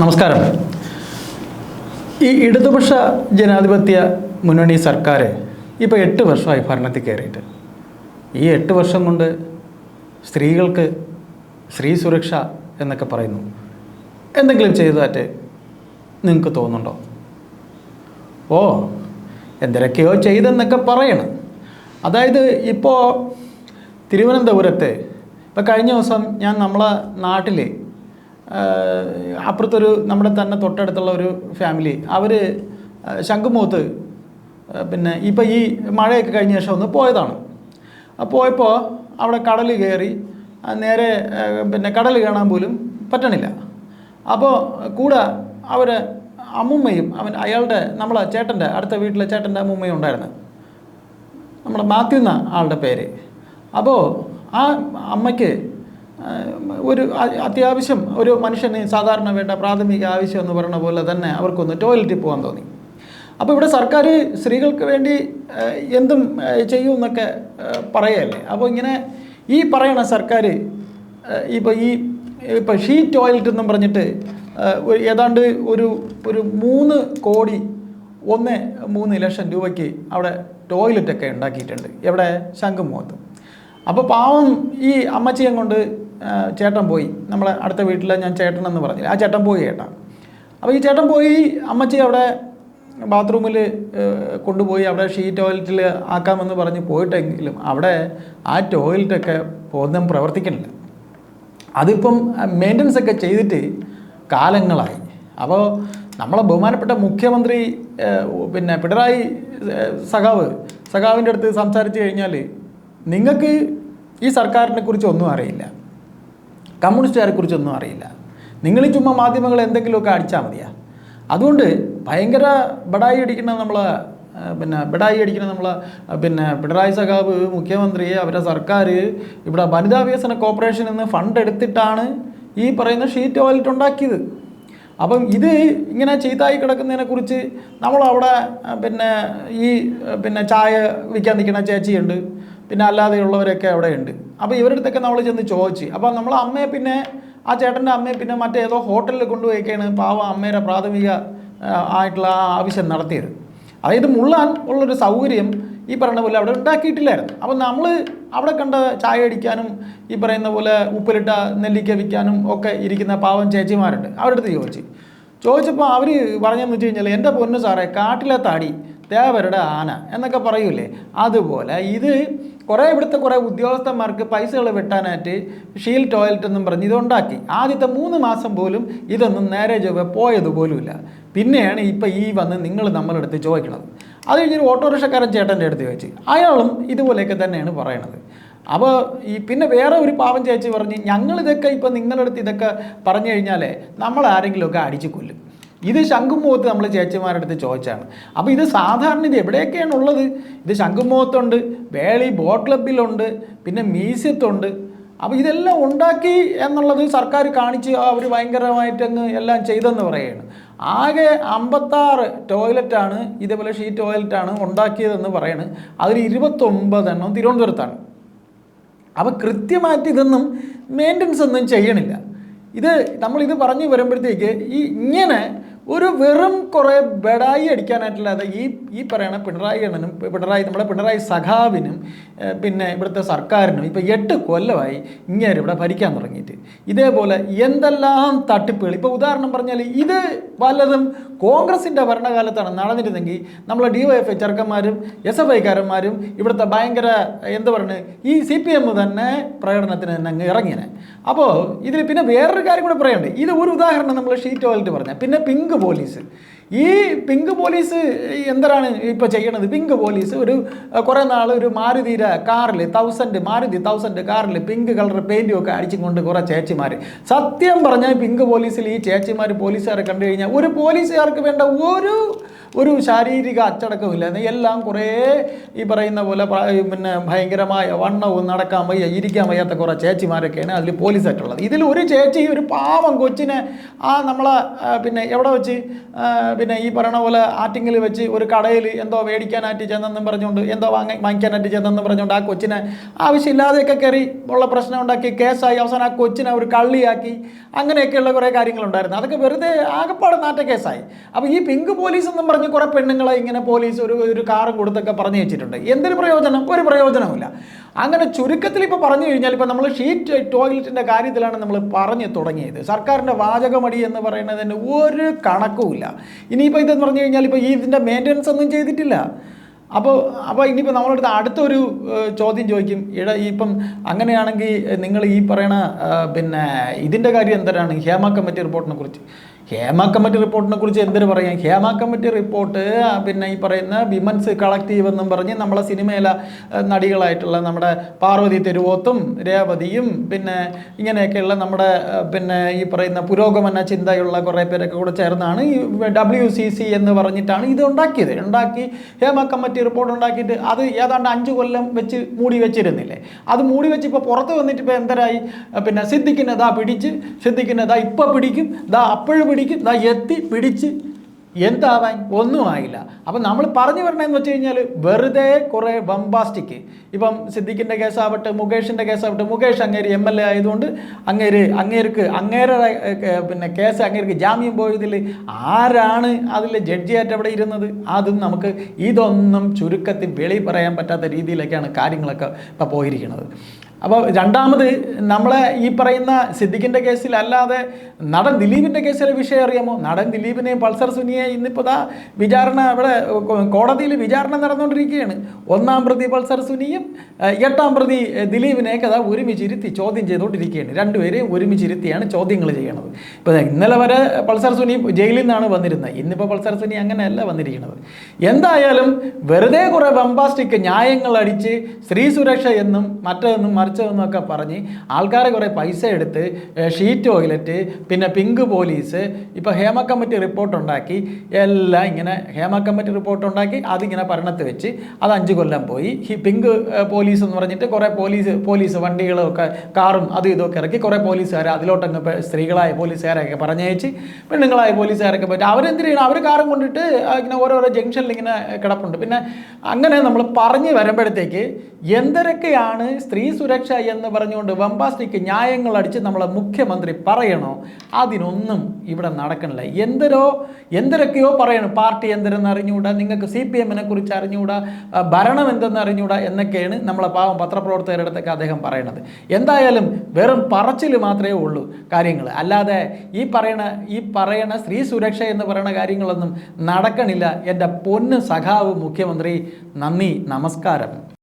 നമസ്കാരം. ഈ ഇടതുപക്ഷ ജനാധിപത്യ മുന്നണി സർക്കാർ ഇപ്പോൾ എട്ട് വർഷമായി ഭരണത്തിൽ കയറിയിട്ട് ഈ എട്ട് വർഷം കൊണ്ട് സ്ത്രീകൾക്ക് സ്ത്രീ സുരക്ഷ എന്നൊക്കെ പറയുന്നു. എന്തെങ്കിലും ചെയ്തതായിട്ട് നിങ്ങൾക്ക് തോന്നുന്നുണ്ടോ? ഓ എന്തൊക്കെയോ ചെയ്തെന്നൊക്കെ പറയണം. അതായത് ഇപ്പോൾ തിരുവനന്തപുരത്ത് ഇപ്പോൾ കഴിഞ്ഞ ദിവസം ഞാൻ നമ്മളെ നാട്ടിൽ അപ്പുറത്തൊരു നമ്മുടെ തന്നെ തൊട്ടടുത്തുള്ള ഒരു ഫാമിലി അവർ ശംഖുമുഖത്ത് പിന്നെ ഇപ്പോൾ ഈ മഴയൊക്കെ കഴിഞ്ഞ ശേഷം ഒന്ന് പോയതാണ്. പോയപ്പോൾ അവിടെ കടൽ കയറി നേരെ പിന്നെ കടൽ കാണാൻ പോലും പറ്റണില്ല. അപ്പോൾ കൂടെ അവർ അമ്മുമ്മയും അവൻ അയാളുടെ നമ്മളെ ചേട്ടന്റെ അടുത്ത വീട്ടിലെ ചേട്ടന്റെ അമ്മുമ്മയും ഉണ്ടായിരുന്നു. നമ്മുടെ മാത്യു എന്ന ആളുടെ പേര്. അപ്പോൾ ആ അമ്മയ്ക്ക് ഒരു അത്യാവശ്യം ഒരു മനുഷ്യന് സാധാരണ വേണ്ട പ്രാഥമിക ആവശ്യം എന്ന് പറയുന്ന പോലെ തന്നെ അവർക്കൊന്ന് ടോയ്ലറ്റിൽ പോകാൻ തോന്നി. അപ്പോൾ ഇവിടെ സർക്കാർ സ്ത്രീകൾക്ക് വേണ്ടി എന്തും ചെയ്യും ചെയ്യുമെന്നൊക്കെ പറയല്ലേ? അപ്പോൾ ഇങ്ങനെ ഈ പറയണ സർക്കാർ ഇപ്പോൾ ഈ ഇപ്പോൾ ഷീ ടോയ്ലറ്റ് എന്നും പറഞ്ഞിട്ട് ഏതാണ്ട് ഒരു ഒരു മൂന്ന് കോടി ഒന്ന് മൂന്ന് ലക്ഷം രൂപയ്ക്ക് അവിടെ ടോയ്ലറ്റൊക്കെ ഉണ്ടാക്കിയിട്ടുണ്ട്. എവിടെ? ശംഖുമുഖത്ത്. അപ്പോൾ പാവം ഈ അമ്മച്ചിയും കൊണ്ട് ചേട്ടൻ പോയി. നമ്മളെ അടുത്ത വീട്ടിലെ ഞാൻ ചേട്ടൻ എന്ന് പറഞ്ഞില്ല. ആ ചേട്ടൻ പോയി ചേട്ടാ അപ്പോൾ ഈ ചേട്ടൻ പോയി അമ്മച്ചി അവിടെ ബാത്റൂമിൽ കൊണ്ടുപോയി അവിടെ ഷീ ടോയ്ലറ്റിൽ ആക്കാമെന്ന് പറഞ്ഞ് പോയിട്ടെങ്കിലും അവിടെ ആ ടോയ്ലറ്റൊക്കെ ബോധം പ്രവർത്തിക്കണില്ല അതിപ്പം മെയിന്റനൻസ് ഒക്കെ ചെയ്തിട്ട് കാലങ്ങളായി. അപ്പോൾ നമ്മളെ ബഹുമാനപ്പെട്ട മുഖ്യമന്ത്രി പിന്നെ പിണറായി സഖാവ് സഖാവിന്റെ അടുത്ത് സംസാരിച്ച് കഴിഞ്ഞാൽ നിങ്ങൾക്ക് ഈ സർക്കാരിനെ കുറിച്ച് ഒന്നും അറിയില്ല. കമ്മ്യൂണിസ്റ്റുകാരെ കുറിച്ചൊന്നും അറിയില്ല. നിങ്ങൾ ചുമ്മാ മാധ്യമങ്ങൾ എന്തെങ്കിലുമൊക്കെ അടിച്ചാൽ മതിയാ. അതുകൊണ്ട് ഭയങ്കര ബടായി അടിക്കുന്ന നമ്മളെ പിന്നെ ബടായി അടിക്കുന്ന നമ്മളെ പിന്നെ പിണറായി സഖാവ് മുഖ്യമന്ത്രി അവരുടെ സർക്കാർ ഇവിടെ വനിതാ വികസന കോർപ്പറേഷനിൽ നിന്ന് ഫണ്ട് എടുത്തിട്ടാണ് ഈ പറയുന്ന ഷീറ്റ് ടോയ്ലറ്റ് ഉണ്ടാക്കിയത്. അപ്പം ഇത് ഇങ്ങനെ ചീത്തായി കിടക്കുന്നതിനെക്കുറിച്ച് നമ്മളവിടെ പിന്നെ ഈ പിന്നെ ചായ വിൽക്കാൻ നിൽക്കുന്ന ചേച്ചിയുണ്ട്. പിന്നെ അല്ലാതെയുള്ളവരൊക്കെ അവിടെ ഉണ്ട് അപ്പോൾ ഇവരുടെ അടുത്തൊക്കെ നമ്മൾ ചെന്ന് ചോദിച്ചു. അപ്പോൾ നമ്മൾ അമ്മയെ പിന്നെ ആ ചേട്ടന്റെ അമ്മയെ പിന്നെ മറ്റേതോ ഹോട്ടലിൽ കൊണ്ടുപോയിക്കാണ് പാവം അമ്മയുടെ പ്രാഥമിക ആയിട്ടുള്ള ആ ആവശ്യം നടത്തിയത്. അതായത് മുള്ളാൻ ഉള്ളൊരു സൗകര്യം ഈ പറയുന്ന പോലെ അവിടെ ഉണ്ടാക്കിയിട്ടില്ലായിരുന്നു. അപ്പം നമ്മൾ അവിടെ കണ്ട ചായ അടിക്കാനും ഈ പറയുന്ന പോലെ ഉപ്പിലിട്ട നെല്ലിക്ക വിൽക്കാനും ഒക്കെ ഇരിക്കുന്ന പാവം ചേച്ചിമാരുണ്ട്. അവരുടെ അടുത്ത് ചോദിച്ചു. ചോദിച്ചപ്പോൾ അവർ പറഞ്ഞതെന്ന് വെച്ച് കഴിഞ്ഞാൽ എന്റെ പൊന്നു സാറേ കാട്ടിലെ താടി ദേവരുടെ ആന എന്നൊക്കെ പറയൂലേ. അതുപോലെ ഇത് കുറേ ഇവിടുത്തെ കുറേ ഉദ്യോഗസ്ഥന്മാർക്ക് പൈസകൾ വെട്ടാനായിട്ട് ഷീൽ ടോയ്ലറ്റ് എന്നും പറഞ്ഞ് ഇതുണ്ടാക്കി. ആദ്യത്തെ മൂന്ന് മാസം പോലും ഇതൊന്നും നേരെ ചൊവ്വ പോയത് പോലുമില്ല. പിന്നെയാണ് ഇപ്പം ഈ വന്ന് നിങ്ങൾ നമ്മളെടുത്ത് ചോദിക്കണത്. അത് കഴിഞ്ഞൊരു ഓട്ടോറിക്ഷക്കാരൻ ചേട്ടന്റെ അടുത്ത് ചോദിച്ച്. അയാളും ഇതുപോലെയൊക്കെ തന്നെയാണ് പറയണത്. അപ്പോൾ ഈ പിന്നെ വേറെ ഒരു പാവം ചേച്ചി പറഞ്ഞ് ഞങ്ങളിതൊക്കെ ഇപ്പം നിങ്ങളുടെ അടുത്ത് ഇതൊക്കെ പറഞ്ഞു കഴിഞ്ഞാലേ നമ്മളാരെങ്കിലുമൊക്കെ അടിച്ചു കൊല്ലും. ഇത് ശംഖുമുഖത്ത് നമ്മൾ ചേച്ചിമാരുടെ അടുത്ത് ചോദിച്ചാണ്. അപ്പോൾ ഇത് സാധാരണ ഇത് എവിടെയൊക്കെയാണ് ഉള്ളത്? ഇത് ശംഖുമുഖത്തുണ്ട് വേളി ബോട്ട് ക്ലബിലുണ്ട് പിന്നെ മ്യൂസിയത്തുണ്ട്. അപ്പോൾ ഇതെല്ലാം ഉണ്ടാക്കി എന്നുള്ളത് സർക്കാർ കാണിച്ച് അവർ ഭയങ്കരമായിട്ടങ്ങ് എല്ലാം ചെയ്തെന്ന് പറയുകയാണ് ആകെ അമ്പത്താറ് ടോയ്ലറ്റാണ് ഇതേപോലെ ഷീ ടോയ്ലറ്റാണ് ഉണ്ടാക്കിയതെന്ന് പറയുന്നത് അതിൽ ഇരുപത്തൊമ്പതെണ്ണം തിരുവനന്തപുരത്താണ്. അപ്പോൾ കൃത്യമായിട്ട് ഇതൊന്നും മെയിന്റനൻസ് ഒന്നും ചെയ്യണില്ല. ഇത് നമ്മളിത് പറഞ്ഞു വരുമ്പോഴത്തേക്ക് ഈ ഇങ്ങനെ ഒരു വെറും കുറേ ബെടായി അടിക്കാനായിട്ടല്ലാതെ ഈ ഈ പറയണ പിണറായി അണ്ണനും പിണറായി നമ്മുടെ പിണറായി സഖാവിനും പിന്നെ ഇവിടുത്തെ സർക്കാരിനും ഇപ്പോൾ എട്ട് കൊല്ലമായി ഇങ്ങനെ ഇവിടെ ഭരിക്കാൻ തുടങ്ങിയിട്ട്. ഇതേപോലെ എന്തെല്ലാം തട്ടിപ്പുകൾ? ഇപ്പോൾ ഉദാഹരണം പറഞ്ഞാൽ ഇത് വല്ലതും കോൺഗ്രസിന്റെ ഭരണകാലത്താണ് നടന്നിരുന്നെങ്കിൽ നമ്മളെ ഡി വൈ എഫ് ഐ ചെറുക്കന്മാരും എസ് എഫ് ഐക്കാരന്മാരും ഇവിടുത്തെ ഭയങ്കര എന്താ പറയുന്നത് ഈ സി പി എം തന്നെ പ്രകടനത്തിന് തന്നെ അങ്ങ് ഇറങ്ങിയനെ. അപ്പോൾ ഇതിൽ പിന്നെ വേറൊരു കാര്യം കൂടെ പറയണ്ടേ ഇത് ഒരു ഉദാഹരണം നമ്മൾ ഷീറ്റ് ടോയ്ലറ്റ് പറഞ്ഞ പിന്നെ പിങ്ക് പോലീസ്. ഈ പിങ്ക് പോലീസ് എന്താണ് ഇപ്പോൾ ചെയ്യണത്? പിങ്ക് പോലീസ് ഒരു കുറേ നാൾ ഒരു മാരുതിയുടെ കാറിൽ തൗസൻഡ് മാരുതി തൗസൻഡ് കാറിൽ പിങ്ക് കളർ പെയിന്റും ഒക്കെ അടിച്ചും കൊണ്ട് കുറേ ചേച്ചിമാർ സത്യം പറഞ്ഞാൽ പിങ്ക് പോലീസിൽ ഈ ചേച്ചിമാർ പോലീസുകാരെ കണ്ടു കഴിഞ്ഞാൽ ഒരു പോലീസുകാർക്ക് വേണ്ട ഒരു ഒരു ശാരീരിക അച്ചടക്കമില്ല എല്ലാം കുറേ ഈ പറയുന്ന പോലെ പിന്നെ ഭയങ്കരമായ വണ്ണവും നടക്കാൻ വയ്യ ഇരിക്കാൻ വയ്യാത്ത കുറേ ചേച്ചിമാരൊക്കെയാണ് അതിൽ പോലീസായിട്ടുള്ളത്. ഇതിൽ ഒരു ചേച്ചി ഒരു പാവം കൊച്ചിനെ ആ നമ്മളെ പിന്നെ എവിടെ വെച്ച് പിന്നെ ഈ പറയണ പോലെ ആറ്റിങ്ങിൽ വെച്ച് ഒരു കടയിൽ എന്തോ മേടിക്കാനായിട്ട് ചെന്നെന്നും പറഞ്ഞുകൊണ്ട് എന്തോ വാങ്ങി വാങ്ങിക്കാനായിട്ട് ചെന്നെന്നും പറഞ്ഞുകൊണ്ട് ആ കൊച്ചിനെ ആവശ്യമില്ലാതെയൊക്കെ കയറി ഉള്ള പ്രശ്നം ഉണ്ടാക്കി കേസായി. അവസാനം ആ കൊച്ചിനെ ഒരു കള്ളിയാക്കി. അങ്ങനെയൊക്കെയുള്ള കുറേ കാര്യങ്ങളുണ്ടായിരുന്നു. അതൊക്കെ വെറുതെ ആകപ്പാട് നാറ്റ കേസായി അപ്പോൾ ഈ പിങ്ക് പോലീസ് എന്നും പറഞ്ഞ് കുറേ പെണ്ണുങ്ങളെ ഇങ്ങനെ പോലീസ് ഒരു ഒരു കാറും കൊടുത്തൊക്കെ പറഞ്ഞു വെച്ചിട്ടുണ്ട്. എന്തൊരു പ്രയോജനം? ഒരു പ്രയോജനമില്ല അങ്ങനെ ചുരുക്കത്തിൽ ഇപ്പോൾ പറഞ്ഞു കഴിഞ്ഞാൽ ഇപ്പോൾ നമ്മൾ ഷീറ്റ് ടോയ്ലറ്റിന്റെ കാര്യത്തിലാണ് നമ്മൾ പറഞ്ഞു തുടങ്ങിയത്. സർക്കാരിന്റെ വാചകമടി എന്ന് പറയുന്നതിന് ഒരു കണക്കുമില്ല. ഇനിയിപ്പോൾ ഇതെന്ന് പറഞ്ഞു കഴിഞ്ഞാൽ ഇപ്പോൾ ഈ ഇതിന്റെ മെയിന്റനൻസ് ഒന്നും ചെയ്തിട്ടില്ല. അപ്പോൾ അപ്പോൾ ഇനിയിപ്പോൾ നമ്മളടുത്ത് അടുത്തൊരു ചോദ്യം ചോദിക്കും. ഇട ഇപ്പം അങ്ങനെയാണെങ്കിൽ നിങ്ങൾ ഈ പറയണ പിന്നെ ഇതിന്റെ കാര്യം എന്തരാണ് ഹേമ കമ്മിറ്റി റിപ്പോർട്ടിനെ കുറിച്ച്. ഹേമ കമ്മിറ്റി റിപ്പോർട്ടിനെ കുറിച്ച് എന്തിനു പറയാം? ഹേമ കമ്മിറ്റി റിപ്പോർട്ട് പിന്നെ ഈ പറയുന്ന വിമൻസ് കളക്റ്റീവ് എന്നും പറഞ്ഞ് നമ്മളെ സിനിമയിലെ നടികളായിട്ടുള്ള നമ്മുടെ പാർവതി തെരുവോത്തും രേവതിയും പിന്നെ ഇങ്ങനെയൊക്കെയുള്ള നമ്മുടെ പിന്നെ ഈ പറയുന്ന പുരോഗമന ചിന്തയുള്ള കുറേ പേരൊക്കെ കൂടെ ചേർന്നാണ് ഈ ഡബ്ല്യു സി സി എന്ന് പറഞ്ഞിട്ടാണ് ഇത് ഉണ്ടാക്കിയത്. ഉണ്ടാക്കി ഹേമ കമ്മിറ്റി റിപ്പോർട്ട് ഉണ്ടാക്കിയിട്ട് അത് ഏതാണ്ട് അഞ്ച് കൊല്ലം വെച്ച് മൂടി വെച്ചിരുന്നില്ലേ? അത് മൂടി വെച്ച് ഇപ്പോൾ പുറത്ത് വന്നിട്ട് ഇപ്പോൾ എന്തരായി? പിന്നെ ദാ പിടിച്ച് സിദ്ദിഖിനെ ദാ ഇപ്പം പിടിക്കും ദാ അപ്പോഴും പിടിക്കും ദാ എത്തി പിടിച്ച് എന്താവാൻ ഒന്നും ആയില്ല. അപ്പം നമ്മൾ പറഞ്ഞു വരണമെന്ന് വെച്ച് കഴിഞ്ഞാൽ വെറുതെ കുറേ ബംബാസ്റ്റിക് ഇപ്പം സിദ്ദിഖിന്റെ കേസാവട്ടെ മുകേഷിന്റെ കേസാവട്ടെ മുകേഷ് അങ്ങേര് എം എൽ എ ആയതുകൊണ്ട് അങ്ങേര് അങ്ങേർക്ക് അങ്ങേരെ പിന്നെ കേസ് അങ്ങേർക്ക് ജാമ്യം പോയതിൽ ആരാണ് അതിൽ ജഡ്ജിയായിട്ട് അവിടെ ഇരുന്നത്? അതും നമുക്ക് ഇതൊന്നും ചുരുക്കത്തിൽ വെളി പറയാൻ പറ്റാത്ത രീതിയിലേക്കാണ് കാര്യങ്ങളൊക്കെ ഇപ്പോൾ പോയിരിക്കുന്നത്. അപ്പോൾ രണ്ടാമത് നമ്മളെ ഈ പറയുന്ന സിദ്ദിഖിന്റെ കേസിൽ അല്ലാതെ നടൻ ദിലീപിന്റെ കേസിലെ വിഷയം അറിയാമോ? നടൻ ദിലീപിനെയും പൾസർ സുനിയെയും ഇന്നിപ്പോൾ ദാ വിചാരണ ഇവിടെ കോടതിയിൽ വിചാരണ നടന്നുകൊണ്ടിരിക്കുകയാണ്. ഒന്നാം പ്രതി പൾസർ സുനിയും എട്ടാം പ്രതി ദിലീപിനെയൊക്കെ അതാ ഒരുമിച്ചിരുത്തി ചോദ്യം ചെയ്തുകൊണ്ടിരിക്കുകയാണ്. രണ്ടുപേരെയും ഒരുമിച്ചിരുത്തിയാണ് ചോദ്യങ്ങൾ ചെയ്യണത്. ഇപ്പോൾ ഇന്നലെ വരെ പൾസർ സുനി ജയിലിൽ നിന്നാണ് വന്നിരുന്നത്. ഇന്നിപ്പോൾ പൾസർ സുനി അങ്ങനെയല്ല വന്നിരിക്കുന്നത് എന്തായാലും വെറുതെ കുറേ ബംബാസ്റ്റിക് ന്യായങ്ങൾ അടിച്ച് സ്ത്രീ സുരക്ഷ എന്നും മറ്റൊന്നും മറിച്ചതെന്നും എന്നൊക്കെ പറഞ്ഞ് ആൾക്കാരെ കുറേ പൈസ എടുത്ത് ഷീറ്റ് ടോയ്ലറ്റ് പിന്നെ പിങ്ക് പോലീസ് ഇപ്പോൾ ഹേമ കമ്മിറ്റി റിപ്പോർട്ട് ഉണ്ടാക്കി എല്ലാം ഇങ്ങനെ ഹേമ കമ്മിറ്റി റിപ്പോർട്ട് ഉണ്ടാക്കി അതിങ്ങനെ ഭരണത്ത് വെച്ച് അത് അഞ്ച് കൊല്ലം പോയി. ഈ പിങ്ക് പോലീസ് എന്ന് പറഞ്ഞിട്ട് കുറേ പോലീസ് പോലീസ് വണ്ടികളൊക്കെ കാറും അതും ഇതൊക്കെ ഇറക്കി കുറേ പോലീസുകാർ അതിലോട്ടങ്ങ് സ്ത്രീകളായ പോലീസുകാരൊക്കെ പറഞ്ഞയച്ച് പെണ്ണുങ്ങളായ പോലീസുകാരൊക്കെ പറ്റും. അവരെന്ത് ചെയ്യണം അവർ കാറും കൊണ്ടിട്ട് ഇങ്ങനെ ഓരോരോ ജംഗ്ഷനിൽ ഇങ്ങനെ കിടപ്പുണ്ട്. പിന്നെ അങ്ങനെ നമ്മൾ പറഞ്ഞു വരുമ്പോഴത്തേക്ക് എന്തൊക്കെയാണ് സ്ത്രീ സുരക്ഷ എന്ന് പറഞ്ഞുകൊണ്ട് വമ്പാസ്റ്റിക്ക് ന്യായങ്ങൾ അടിച്ച് നമ്മളെ മുഖ്യമന്ത്രി പറയണോ? അതിനൊന്നും ഇവിടെ നടക്കണില്ല. എന്തരോ എന്തരൊക്കെയോ പറയണം. പാർട്ടി എന്തെന്ന് അറിഞ്ഞുകൂടാ? നിങ്ങൾക്ക് സി പി എമ്മിനെ കുറിച്ച് അറിഞ്ഞുകൂടാ? ഭരണം എന്തെന്ന് അറിഞ്ഞുകൂടാ? എന്നൊക്കെയാണ് നമ്മളെ പാവം പത്രപ്രവർത്തകരുടെ അടുത്തൊക്കെ അദ്ദേഹം പറയണത്. എന്തായാലും വെറും പറച്ചിൽ മാത്രമേ ഉള്ളൂ കാര്യങ്ങൾ. അല്ലാതെ ഈ പറയണ ഈ പറയണ സ്ത്രീ സുരക്ഷ എന്ന് പറയുന്ന കാര്യങ്ങളൊന്നും നടക്കണില്ല. എന്റെ പൊന്ന് സഖാവ് മുഖ്യമന്ത്രി നന്ദി നമസ്കാരം.